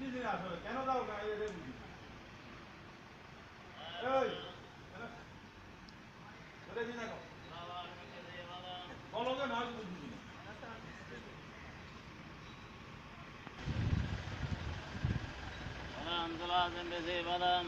বুঝতেছি আসলে কেন যাও না এদের বুঝি এই ওরে দিন আগে বলো যে না বাদাম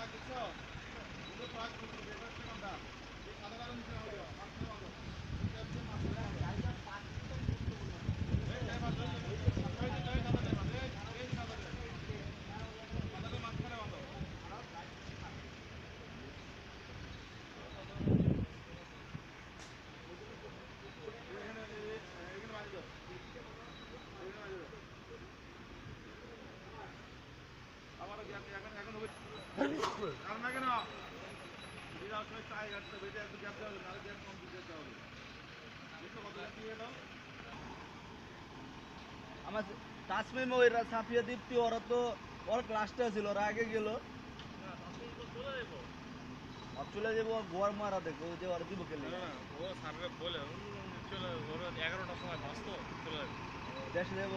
দিকে কোন ট্রাক দিচ্ছ দুটো ট্রাক দিচ্ছ বেকার হচ্ছে কোনটা এই সাদা কালো আমার তাসমিম ওইরা সাফিয়া দীপ্তি ওরা তো ওর ক্লাসটা ছিল ওরা আগে গেল। চলে যাব গোয়ার মারা দেখো যে ওরা দিব খেলে। ও স্যাররা বলে চলে ওরা এগারোটার সময় বাস তো চলে যাবে। দেশে যাব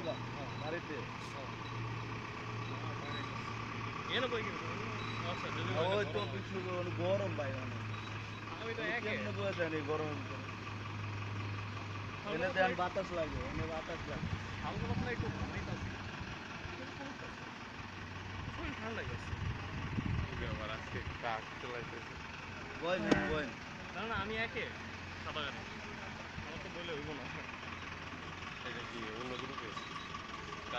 বাড়িতে। ওই তো কিছু গরম ভাই অনেক এই গরম এনে দেন বাতাস লাগে এনে বাতাস লাগে হালকা পাতলা একটু ঘুমাইতে আছি শরীর ঠান্ডা গেছে আবার আজকে কাক চালাইতেছে। বয় বয় না না আমি একে। সাদা গাড়ি।